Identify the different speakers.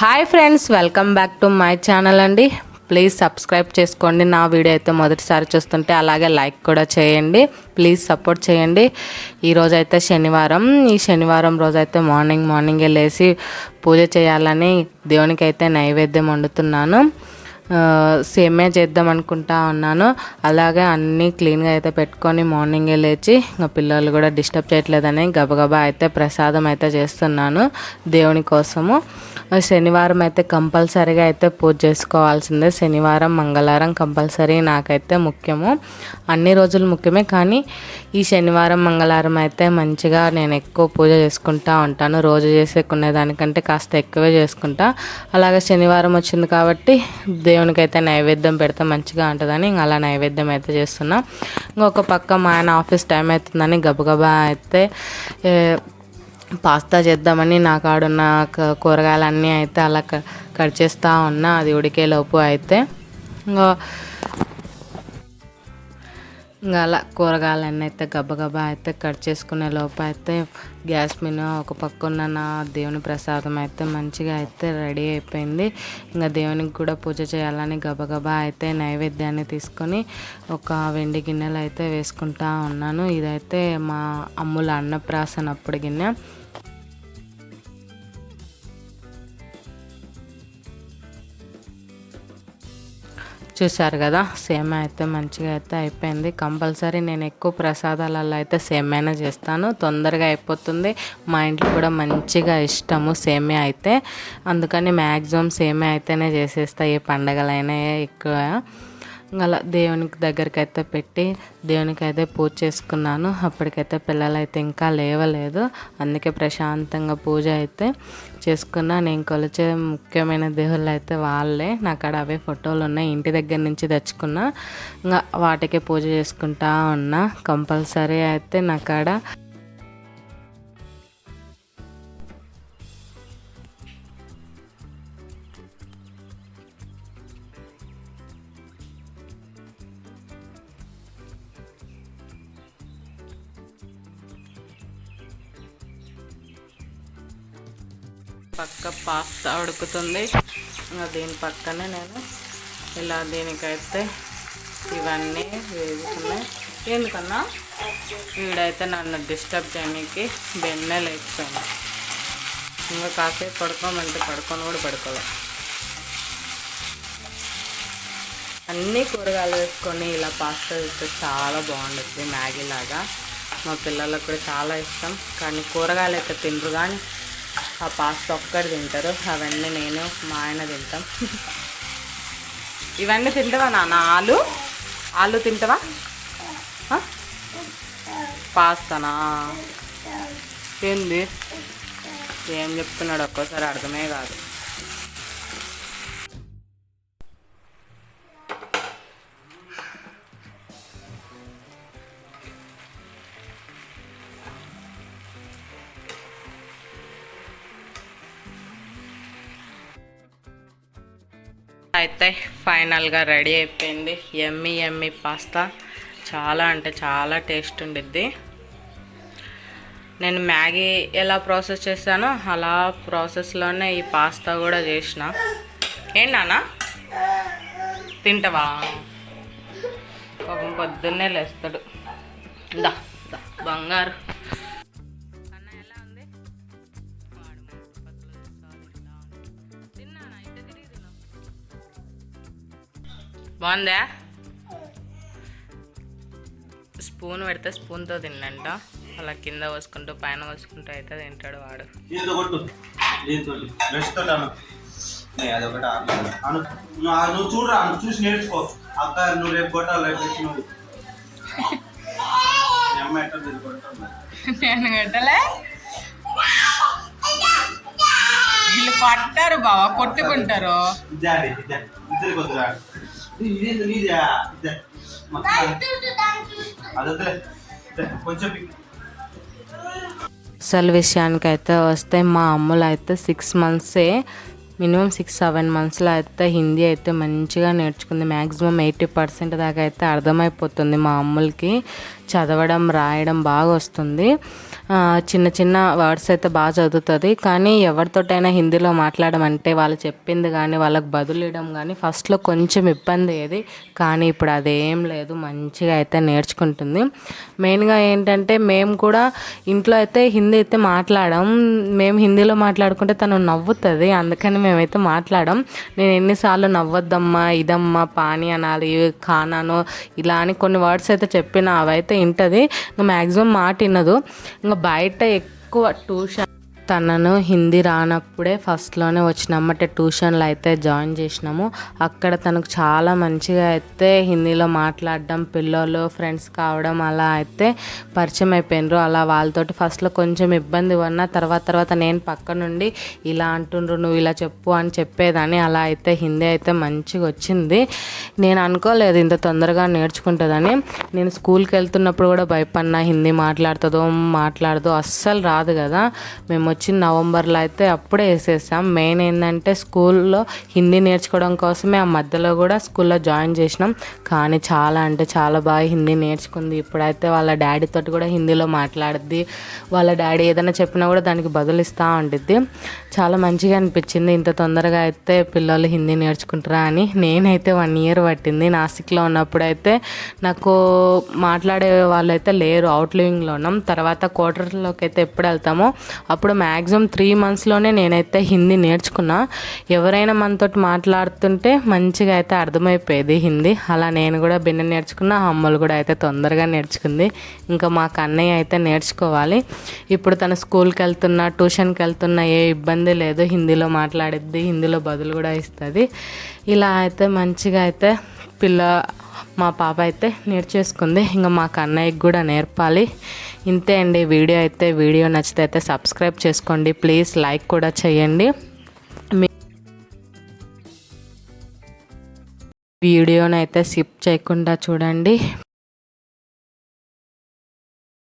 Speaker 1: Hi friends welcome back to my channel అండి. Please subscribe చేసుకోండి. నా వీడియో అయితే మొదటిసారి చూస్తుంటే అలాగే లైక్ కూడా చేయండి. ప్లీజ్ సపోర్ట్ చేయండి. ఈరోజు అయితే శనివారం. ఈ శనివారం రోజు అయితే మార్నింగ్ మార్నింగే లేచి పూజ చేయాలని దేవునికి అయితే నైవేద్యం వండుతున్నాను. సేమే చేద్దాం అనుకుంటా ఉన్నాను. అలాగే అన్నీ క్లీన్గా అయితే పెట్టుకొని మార్నింగే లేచి ఇంకా పిల్లలు కూడా డిస్టర్బ్ చేయట్లేదని గబగబా అయితే ప్రసాదం అయితే చేస్తున్నాను దేవుని కోసము. శనివారం అయితే కంపల్సరీగా అయితే పూజ చేసుకోవాల్సిందే. శనివారం మంగళవారం కంపల్సరీ నాకైతే ముఖ్యము. అన్ని రోజులు ముఖ్యమే కానీ ఈ శనివారం మంగళవారం అయితే మంచిగా నేను ఎక్కువ పూజ చేసుకుంటా ఉంటాను. రోజు చేసుకునే దానికంటే కాస్త ఎక్కువే చేసుకుంటా. అలాగే శనివారం వచ్చింది కాబట్టి దేవునికి అయితే నైవేద్యం పెడితే మంచిగా ఉంటుందని ఇంకా అలా నైవేద్యం అయితే చేస్తున్నా. ఇంకొక పక్క మా ఆయన ఆఫీస్ టైం అవుతుందని గబగబా అయితే పాస్తా చేద్దామని నా కాడున్న కూరగాయలన్నీ అయితే అలా క- కట్ చేస్తూ ఉన్నా. అది ఉడికే లోపు అయితే ఇంకా ఇంకా అలా కూరగాయలన్నీ అయితే గబగబా అయితే కట్ చేసుకునే లోపు అయితే గ్యాస్ మీద ఒక పక్క ఉన్న నా దేవుని ప్రసాదం అయితే మంచిగా అయితే రెడీ అయిపోయింది. ఇంకా దేవునికి కూడా పూజ చేయాలని గబగబా అయితే నైవేద్యాన్ని తీసుకొని ఒక వెండి గిన్నెలు అయితే వేసుకుంటా ఉన్నాను. ఇదైతే మా అమ్ముల అన్నప్రాసన అప్పుడు గిన్నె. చూశారు కదా సేమ్ అయితే మంచిగా అయితే అయిపోయింది. కంపల్సరీ నేను ఎక్కువ ప్రసాదాలలో అయితే సేమైనా చేస్తాను. తొందరగా అయిపోతుంది. మా ఇంట్లో కూడా మంచిగా ఇష్టము సేమే అయితే. అందుకని మ్యాక్సిమం సేమే అయితేనే చేసేస్తా. ఏ పండగలైనా ఎక్కువ అలా దేవునికి దగ్గరికి అయితే పెట్టి దేవునికి అయితే పూజ చేసుకున్నాను. అప్పటికైతే పిల్లలు అయితే ఇంకా లేవలేదు. అందుకే ప్రశాంతంగా పూజ అయితే చేసుకున్నా. నేను కొలిచే ముఖ్యమైన దేవుళ్ళు అయితే వాళ్ళే నాకాడ అవే ఫోటోలు ఉన్నాయి. ఇంటి దగ్గర నుంచి తెచ్చుకున్నా. ఇంకా వాటికే పూజ చేసుకుంటా ఉన్నా. కంపల్సరీ అయితే నాకాడ పక్క పాస్తా ఉడుకుతుంది. ఇంకా దీని పక్కనే నేను ఇలా దీనికైతే ఇవన్నీ వేసుకున్నాయి ఎందుకన్నా? వీడైతే నన్ను డిస్టర్బ్ చేయడానికి బెన్నె లేచాను ఇంకా కాసేపు పడుకోమంటే పడుకొని కూడా పడుకోలే. అన్నీ కూరగాయలు వేసుకొని ఇలా పాస్తా చేస్తే చాలా బాగుంటుంది. మ్యాగీ లాగా. మా పిల్లలకు కూడా చాలా ఇష్టం. కానీ కూరగాయలు అయితే తినరు కానీ ఆ పాస్తా ఒక్కటి తింటారు. అవన్నీ నేను మా ఆయన తింటాం. ఇవన్నీ తింటావా నాన్న? ఆలు? ఆలు తింటావా? పాస్తానా? ఏంది? ఏం చెప్తున్నాడు ఒక్కోసారి అర్థమే కాదు. అయితే ఫైనల్గా రెడీ అయిపోయింది. ఎమ్మి ఎమ్మి పాస్తా. చాలా అంటే చాలా టేస్ట్ ఉండిద్ది. నేను మ్యాగీ ఎలా ప్రాసెస్ చేశానో అలా ప్రాసెస్లోనే ఈ పాస్తా కూడా చేసిన. ఏంటన్నా నాన్న? తింటావా? పొద్దున్నే లేస్తాడు. దా బంగారు. బాగుందా? స్పూన్ పెడితే స్పూన్తో తిన్నంట. అలా కింద పోసుకుంటూ పైన పోసుకుంటూ అయితే తింటాడు వాడు.
Speaker 2: నువ్వు చూడరా చూసి నేర్చుకో. అక్క నువ్వు రేపు కొట్టాలి కొట్టాలి
Speaker 1: నేను గట్టలే వీళ్ళు పట్టారు బావా కొట్టుకుంటారు.
Speaker 2: నీదే అదొద్దులే కొంచెం.
Speaker 1: అసలు విషయానికి అయితే వస్తే మా అమ్ములు అయితే సిక్స్ మంత్సే మినిమం సిక్స్ సెవెన్ మంత్స్లో అయితే హిందీ అయితే మంచిగా నేర్చుకుంది. మ్యాక్సిమం ఎయిటీ పర్సెంట్ దాకా అయితే అర్థమైపోతుంది మా అమ్ములకి. చదవడం రాయడం బాగా వస్తుంది. చిన్న చిన్న వర్డ్స్ అయితే బాగా చదువుతుంది. కానీ ఎవరితోటైనా హిందీలో మాట్లాడమంటే వాళ్ళు చెప్పింది కానీ వాళ్ళకి బదులియడం కానీ ఫస్ట్లో కొంచెం ఇబ్బంది అయ్యేది. కానీ ఇప్పుడు అదేం లేదు. మంచిగా అయితే నేర్చుకుంటుంది. మెయిన్గా ఏంటంటే మేము కూడా ఇంట్లో అయితే హిందీ అయితే మాట్లాడడం. మేము హిందీలో మాట్లాడుకుంటే తను నవ్వుతుంది. అందుకని మేమైతే మాట్లాడడం. నేను ఎన్నిసార్లు నవ్వొద్దమ్మా ఇదమ్మా పాని అనాలి ఖానాను ఇలా అని కొన్ని వర్డ్స్ అయితే చెప్పిన అవైతే ఇంటది ఇంకా మ్యాక్సిమం మాట వినదు ఇంకా బయట ఎక్కువ ట్యూషన్ తనను హిందీ రానప్పుడే ఫస్ట్లోనే వచ్చినమ్మటే ట్యూషన్లో అయితే జాయిన్ చేసినాము. అక్కడ తనకు చాలా మంచిగా అయితే హిందీలో మాట్లాడడం పిల్లలు ఫ్రెండ్స్ కావడం అలా అయితే పరిచయం అయిపోయినరు. అలా వాళ్ళతోటి ఫస్ట్లో కొంచెం ఇబ్బంది పడినా తర్వాత తర్వాత నేను పక్క నుండి ఇలా అంటుండ్రు నువ్వు ఇలా చెప్పు అని చెప్పేదాన్ని. అలా అయితే హిందీ అయితే మంచిగా వచ్చింది. నేను అనుకోలేదు ఇంత తొందరగా నేర్చుకుంటుందని. నేను స్కూల్కి వెళ్తున్నప్పుడు కూడా భయపడినా హిందీ మాట్లాడుతుందో మాట్లాడదో అస్సలు రాదు కదా. మేము వచ్చిన నవంబర్లో అయితే అప్పుడే వేసేసాం. మెయిన్ ఏంటంటే స్కూల్లో హిందీ నేర్చుకోవడం కోసమే ఆ మధ్యలో కూడా స్కూల్లో జాయిన్ చేసినాం. కానీ చాలా అంటే చాలా బాగా హిందీ నేర్చుకుంది. ఇప్పుడైతే వాళ్ళ డాడీ తోటి కూడా హిందీలో మాట్లాడుద్ది. వాళ్ళ డాడీ ఏదైనా చెప్పినా కూడా దానికి బదులిస్తూ ఉండిద్ది. చాలా మంచిగా అనిపించింది. ఇంత తొందరగా అయితే పిల్లలు హిందీ నేర్చుకుంటారా అని నేనైతే వన్ ఇయర్ పట్టింది. నాసిక్లో ఉన్నప్పుడు అయితే నాకు మాట్లాడే వాళ్ళైతే లేరు. అవుట్ లివింగ్లో ఉన్నాం తర్వాత క్వార్టర్లోకి అయితే ఎప్పుడు వెళ్తామో అప్పుడు మ్యాక్సిమం త్రీ మంత్స్లోనే నేనైతే హిందీ నేర్చుకున్నా. ఎవరైనా మనతోటి మాట్లాడుతుంటే మంచిగా అయితే అర్థమైపోయేది హిందీ. అలా నేను కూడా బిన్న నేర్చుకున్నా అమ్మలు కూడా అయితే తొందరగా నేర్చుకుంది. ఇంకా మా కన్నయ్య అయితే నేర్చుకోవాలి. ఇప్పుడు తన స్కూల్కి వెళ్తున్నా ట్యూషన్కి వెళ్తున్నా ఏ ఇబ్బంది లేదు. హిందీలో మాట్లాడిద్ది హిందీలో బదులు కూడా ఇస్తుంది. ఇలా అయితే మంచిగా అయితే పిల్ల మా పాప అయితే నేర్చేసుకుంది. ఇంకా మా కన్నయ్యకి కూడా నేర్పాలి. ఇంతే అండి. వీడియో అయితే వీడియో నచ్చితే అయితే సబ్స్క్రైబ్ చేసుకోండి. ప్లీజ్ లైక్ కూడా చేయండి. మీ వీడియోని అయితే స్కిప్ చేయకుండా చూడండి.